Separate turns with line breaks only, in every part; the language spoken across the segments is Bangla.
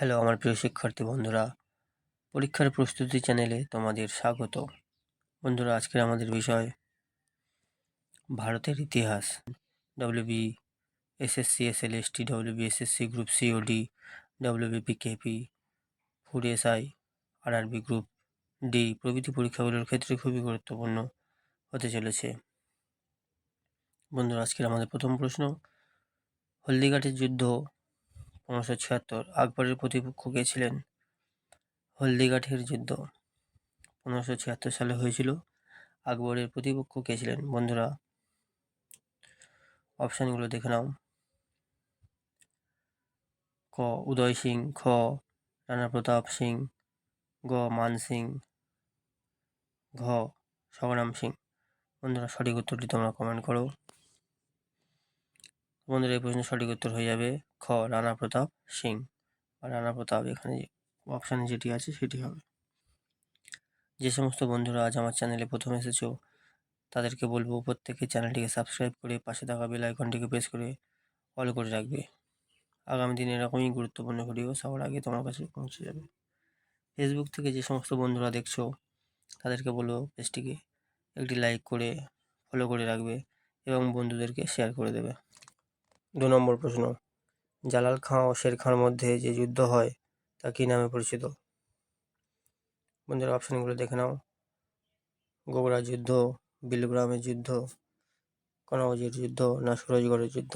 হ্যালো আমার প্রিয় শিক্ষার্থী বন্ধুরা। পরীক্ষার প্রস্তুতি চ্যানেলে তোমাদের স্বাগত। বন্ধুরা, আজকের আমাদের বিষয় ভারতের ইতিহাস। WB SSC ST WB SSC group COD WBP KP food SI RRB group D প্রভৃতি পরীক্ষাগুলোর ক্ষেত্রে খুবই গুরুত্বপূর্ণ হতে চলেছে। বন্ধুরা, আজকের আমাদের প্রথম প্রশ্ন, হলদিঘাটের যুদ্ধ পনেরোশো ছিয়াত্তর আকবরের প্রতিপক্ষ কে ছিলেন হলদিঘাটের যুদ্ধ। পনেরোশো ছিয়াত্তর সালে হয়েছিল আকবরের প্রতিপক্ষ কে ছিলেন। বন্ধুরা, অপশানগুলো দেখে নাও। ক, উদয় সিং, খ, রানা প্রতাপ সিং, গ, মান সিং, ঘ সংগ্রাম সিং। বন্ধুরা, সঠিক উত্তরটি তোমরা কমেন্ট করো। বন্ধুরা এই প্রশ্নের সঠিক উত্তর হয়ে যাবে খ, রানা প্রতাপ সিং। বা রানা প্রতাপ এখানে অপশানে যেটি আছে সেটি হবে। যে সমস্ত বন্ধুরা আজ আমার চ্যানেলে প্রথম এসেছ, তাদেরকে বলব প্রত্যেকে চ্যানেলটিকে সাবস্ক্রাইব করে পাশে থাকা বেল আইকনটিকে প্রেস করে অল করে রাখবে। আগামী দিনে এরকমই গুরুত্বপূর্ণ ভিডিও সবার আগে তোমার কাছে পৌঁছে যাবে। ফেসবুক থেকে যে সমস্ত বন্ধুরা দেখছ, তাদেরকে বলব পেজটিকে একটি লাইক করে ফলো করে রাখবে এবং বন্ধুদেরকে শেয়ার করে দেবে। দু নম্বর প্রশ্ন, জালাল খাঁ ও শের খাঁর মধ্যে যে যুদ্ধ হয়, তা কী নামে পরিচিত? বন্ধুরা, অপশানগুলো দেখে নাও। গোগরা যুদ্ধ, বিলগ্রামের যুদ্ধ কনৌজির যুদ্ধ না সুরজগড়ের যুদ্ধ?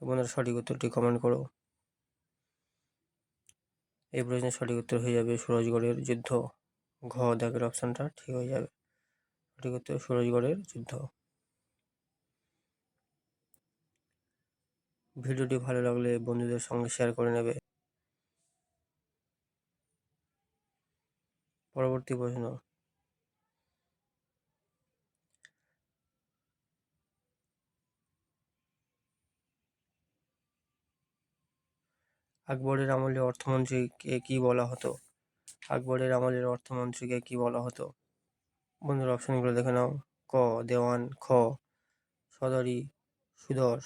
বন্ধুরা, সঠিক উত্তরটি কমেন্ট করো। এই প্রশ্নের সঠিক উত্তর হয়ে যাবে সুরজগড়ের যুদ্ধ। ঘ দাগের অপশানটা ঠিক হয়ে যাবে। সঠিক উত্তর সুরজগড়ের যুদ্ধ। ভিডিওটি ভালো লাগলে বন্ধুদের সঙ্গে শেয়ার করে নেবে। পরবর্তী প্রশ্ন। আকবরের আমলে অর্থমন্ত্রীকে কি বলা হতো? আকবরের আমলের অর্থমন্ত্রীকে কি বলা হতো? বন্ধুর অপশনগুলো দেখে নাও। ক, দেওয়ান, খ, সদরি, সুদর।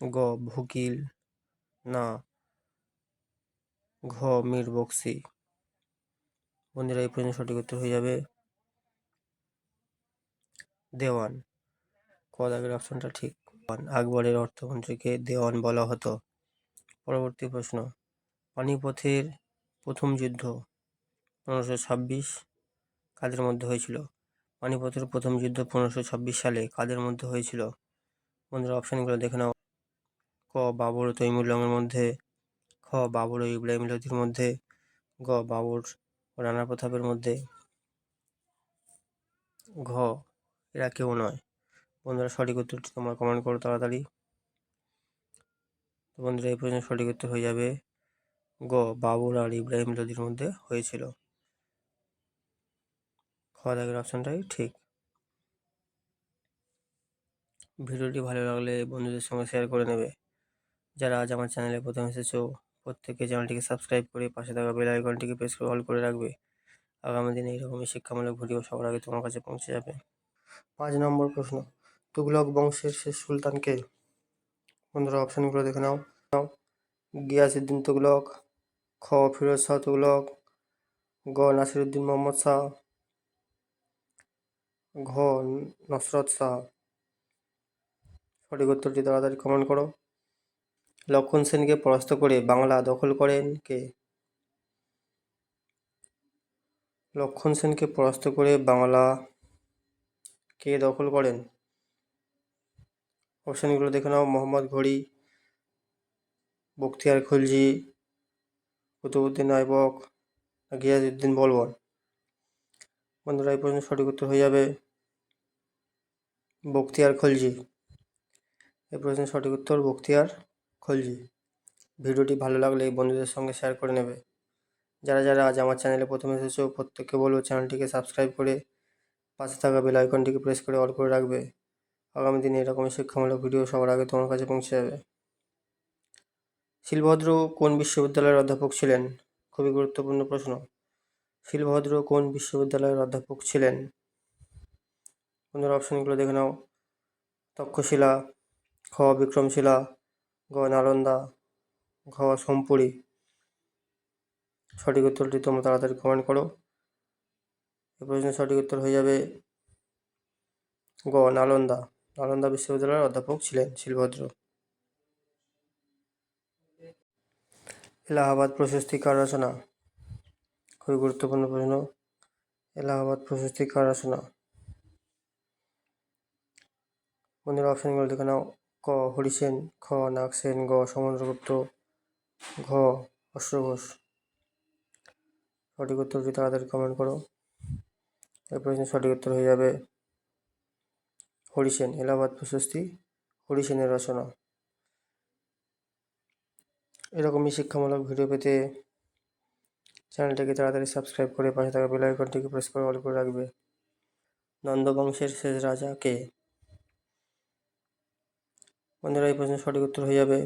গ, ভুকিল। না। ঘ মীর বক্সি বন্ধুরা, এই প্রশ্নের সঠিক উত্তর হয়ে যাবে। দেওয়ান। ক দাগের অপশনটা ঠিক। আকবরের অর্থমন্ত্রীকে দেওয়ান বলা হতো। পরবর্তী প্রশ্ন। পানিপথের প্রথম যুদ্ধ পনেরোশো ছাব্বিশ কাদের মধ্যে হয়েছিল? পানিপথের প্রথম যুদ্ধ পনেরোশো ছাব্বিশ সালে কাদের মধ্যে হয়েছিল? বন্ধুরা অপশানগুলো দেখে নাও। ক বাবর ও তৈমুল্লংয়ের মধ্যে, খ বাবর ও ইব্রাহিম লোধির মধ্যে, গ বাবর ও রানা প্রতাপের মধ্যে। ঘ, এরা কেউ নয়। বন্ধুরা সঠিক উত্তরটি তোমরা কমেন্ট করো তাড়াতাড়ি। তো বন্ধুরা এই প্রশ্নের সঠিক উত্তর হয়ে যাবে। গ, বাবর আর ইব্রাহিম লোধির মধ্যে হয়েছিল। খ দাগের অপশানটাই ঠিক। ভিডিওটি ভালো লাগলে বন্ধুদের সঙ্গে শেয়ার করে নেবে। যারা আজ আমার চ্যানেলে প্রথম এসেছ প্রত্যেকে চ্যানেলটিকে সাবস্ক্রাইব করে পাশে থাকা বেল আইকনটিকে প্রেস করে অল করে রাখবে। আগামী দিনে এইরকমই শিক্ষামূলক ভিডিও সবার আগে তোমার কাছে পৌঁছে যাবে। পাঁচ নম্বর প্রশ্ন তুগলক বংশের শেষ সুলতানকে? বন্ধুরা অপশানগুলো দেখে নাও। গিয়াসুদ্দিন তুগলক খ ফিরোজ শাহ তুগলক গ নাসিরুদ্দিন মোহাম্মদ শাহ, ঘ নসরত শাহ। সঠিক উত্তরটি তাড়াতাড়ি কমেন্ট করো। লক্ষণ সেনকে পরাস্ত করে বাংলা দখল করেন কে? লক্ষণ সেনকে পরাস্ত করে বাংলা কে দখল করেন? অপশানগুলো দেখে নাও। মোহাম্মদ ঘড়ি, বখতিয়ার খলজি, কুতুবুদ্দিন আইবক গিয়াজউদ্দিন বলবন। বন্ধুরা, এই প্রশ্নের সঠিক উত্তর হয়ে যাবে বখতিয়ার খলজি। এই প্রশ্নের সঠিক উত্তর বখতিয়ার খলজি। ভিডিওটি ভালো লাগলে বন্ধুদের সঙ্গে শেয়ার করে নেবে। যারা যারা আজ আমার চ্যানেলে প্রথমে এসেছ, প্রত্যেককে বলব চ্যানেলটিকে সাবস্ক্রাইব করে পাশে থাকা বেল আইকনটিকে প্রেস করে অল করে রাখবে। আগামী দিনে এরকমই শিক্ষামূলক ভিডিও সবার আগে তোমার কাছে পৌঁছে যাবে। শিলভদ্র কোন বিশ্ববিদ্যালয়ের অধ্যাপক ছিলেন? খুবই গুরুত্বপূর্ণ প্রশ্ন। শিলভদ্র কোন বিশ্ববিদ্যালয়ের অধ্যাপক ছিলেন? বন্ধুরা অপশনগুলো দেখে নাও। তক্ষশিলা, খ, বিক্রমশিলা গ নালন্দা ঘ সোমপুরি। সঠিক উত্তরটি তোমরা তাড়াতাড়ি কমেন্ট করো। এ প্রশ্নের সঠিক উত্তর হয়ে যাবে গ নালন্দা নালন্দা বিশ্ববিদ্যালয়ের অধ্যাপক ছিলেন শিলভদ্র। এলাহাবাদ প্রশস্তি কার রচনা খুবই গুরুত্বপূর্ণ প্রশ্ন। এলাহাবাদ প্রশস্তি কার রচনা বন্ধুরা অপশানগুলো দেখে নাও। ক, হরিসেন, খ, নাগসেন, গ, সমুদ্রগুপ্ত, ঘ অশ্ব ঘোষ সঠিক উত্তরটি তাড়াতাড়ি কমেন্ট করো এই প্রশ্নের সঠিক উত্তর হয়ে যাবে হরিসেন, এলাহাবাদ প্রশস্তি, হরিসেনের রচনা। এরকমই শিক্ষামূলক ভিডিও পেতে চ্যানেলটিকে তাড়াতাড়ি সাবস্ক্রাইব করে পাশে থাকা বেল আইকনটিকে প্রেস করে অল করে রাখবে। নন্দবংশের শেষ রাজা কে? বন্ধুরা, এই প্রশ্নের সঠিক উত্তর হয়ে যাবে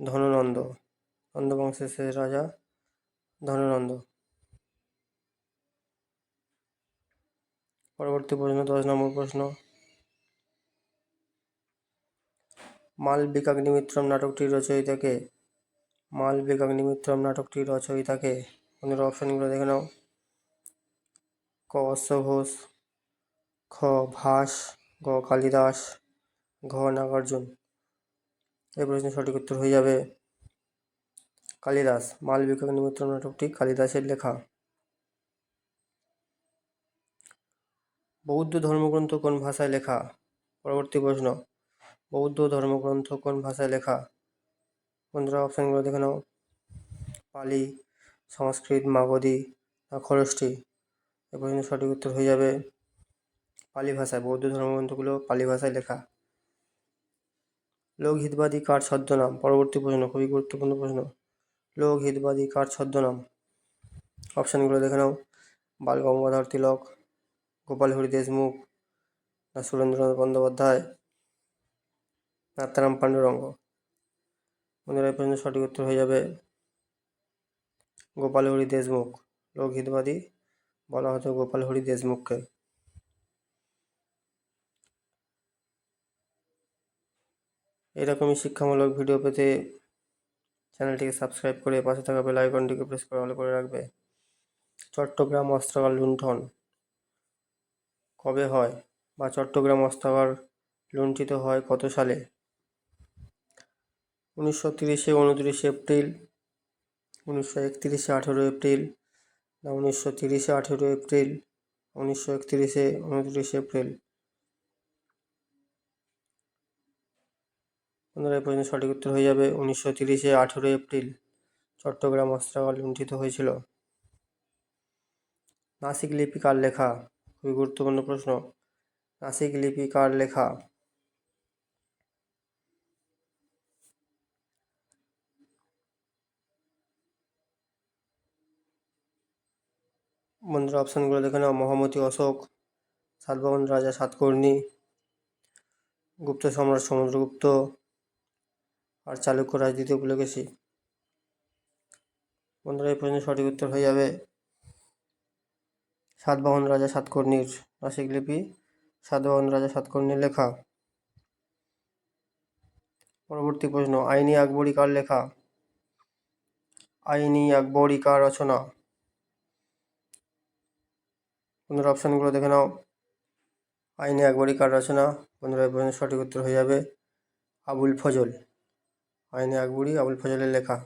ধননন্দ। নন্দবংশের শেষ রাজা ধননন্দ। পরবর্তী প্রশ্ন, দশ নম্বর প্রশ্ন। মালবিকাগ্নিমিত্রম নাটকটির রচয়িতাকে, মালবিকাগ্নিমিত্রম নাটকটির রচয়িতাকে। বন্ধুরা, অপশানগুলো দেখে নাও। ক অশ্ব ঘোষ খ ভাস, গ কালিদাস। ঘ নাগার্জুন এই প্রশ্নের সঠিক উত্তর হয়ে যাবে কালিদাস। মালবিকাগ্নিমিত্রম নাটকটি কালিদাসের লেখা। বৌদ্ধ ধর্মগ্রন্থ কোন ভাষায় লেখা? পরবর্তী প্রশ্ন। বৌদ্ধ ধর্মগ্রন্থ কোন ভাষায় লেখা? বন্ধুরা, অপশানগুলো দেখে নাও। পালি, সংস্কৃত, মাগধী না খরষ্টি? এ প্রশ্নের সঠিক উত্তর হয়ে যাবে পালি ভাষায়। বৌদ্ধ ধর্মগ্রন্থগুলো পালি ভাষায় লেখা। লোকহিতবাদী কার ছদ্মনাম? পরবর্তী প্রশ্ন, খুবই গুরুত্বপূর্ণ প্রশ্ন। লোকহিতবাদী কার ছদ্মনাম? অপশানগুলো দেখে নাও। বাল গঙ্গাধর তিলক, গোপাল হরি দেশমুখ, না সুরেন্দ্রনাথ বন্দ্যোপাধ্যায় নাথারাম পাণ্ডুরঙ্গ। বন্ধুরা এই প্রশ্নের সঠিক উত্তর হয়ে যাবে গোপাল হরি দেশমুখ। লোকহিতবাদী বলা হতো গোপাল হরি দেশমুখকে। এরকমই শিক্ষামূলক ভিডিও পেতে চ্যানেলটিকে সাবস্ক্রাইব করে পাশে থাকা বেল আইকনটিকে প্রেস করে অল করে রাখবে। চট্টগ্রাম অস্ত্রাগার লুণ্ঠন কবে হয় বা চট্টগ্রাম অস্ত্রাগার লুণ্ঠিত হয় কত সালে? উনিশশো তিরিশে উনত্রিশে এপ্রিল, উনিশশো একত্রিশে আঠেরো এপ্রিল না উনিশশো তিরিশে আঠেরো এপ্রিল, উনিশশো একত্রিশে উনত্রিশে এপ্রিল? বন্ধুরা এই প্রশ্নের সঠিক উত্তর হয়ে যাবে। উনিশশো তিরিশে আঠেরো এপ্রিল চট্টগ্রাম অস্ত্রাগার লুণ্ঠিত হয়েছিল। নাসিক লিপি কার লেখা? খুবই গুরুত্বপূর্ণ প্রশ্ন। নাসিক লিপি কার লেখা? বন্ধুরা, অপশানগুলো দেখে নাও। মহামতি অশোক সাতবাহন রাজা সাতকর্ণী, গুপ্ত সম্রাট সমুদ্রগুপ্ত আর চালুক্য রাজ দ্বিতীয় পুলকেশী বন্ধুরা, এই প্রশ্নের সঠিক উত্তর হয়ে যাবে। সাতবাহন রাজা সাতকর্ণীর নাসিক লিপি, সাতবাহন রাজা সাতকর্ণীর লেখা। পরবর্তী প্রশ্ন, আইনি আকবরী কার লেখা। আইনি আকবরী কার রচনা। বন্ধুরা, অপশানগুলো দেখে নাও। আইনি আকবরী কার রচনা। বন্ধুরা সঠিক উত্তর হয়ে যাবে। আবুল ফজল। আইনি আকবরী আবুল ফজলের লেখা।